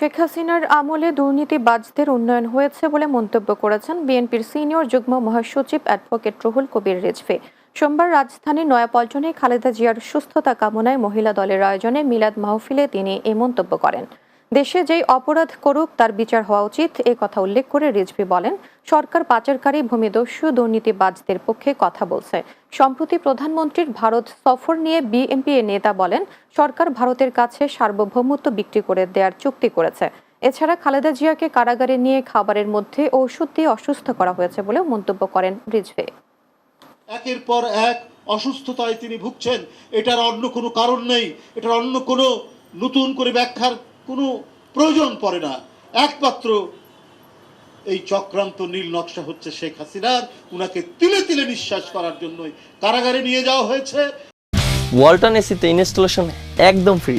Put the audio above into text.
শেখ হাসিনার আমলে দুর্নীতিবাজদের উন্নয়ন হয়েছে বলে মন্তব্য করেছেন বিএনপির সিনিয়র যুগ্ম মহাসচিব অ্যাডভোকেট রুহুল কবির রেজভে। সোমবার রাজধানীর নয়াপল্টনে খালেদা জিয়ার সুস্থতা কামনায় মহিলা দলের আয়োজনে মিলাদ মাহফিলে তিনি এই মন্তব্য করেন। দেশে যেই অপরাধ করুক, তার বিচার হওয়া উচিত, এ কথা উল্লেখ করে রিজভি বলেন, সরকার পাচারকারী ভূমিদস্যু দুর্নীতিবাজদের পক্ষে কথা বলছে। সম্প্রতি প্রধানমন্ত্রীর ভারত সফর নিয়ে বিএনপি নেতা বলেন, সরকার ভারতের কাছে সার্বভৌমত্ব বিক্রি করে দেওয়ার চুক্তি করেছে। এছাড়া খালেদা জিয়াকে কারাগারে নিয়ে খাবারের মধ্যে ঔষধ দিয়ে অসুস্থ করা হয়েছে বলেও মন্তব্য করেন রিজভে। একের পর এক অসুস্থতায় তিনি ভুগছেন। এটার অন্য কোনো কারণ নেই। এটার অন্য কোনো নতুন করে ব্যাখ্যার কোনো প্রয়োজন পড়ে না। একমাত্র এই চক্রান্ত নীল নকশা হচ্ছে শেখ হাসিনার। উনাকে তিলে তিলে নিঃশ্বাস করার জন্যই কারাগারে নিয়ে যাওয়া হয়েছে। ওয়ালটন এসিতে ইনস্টলেশন একদম ফ্রি।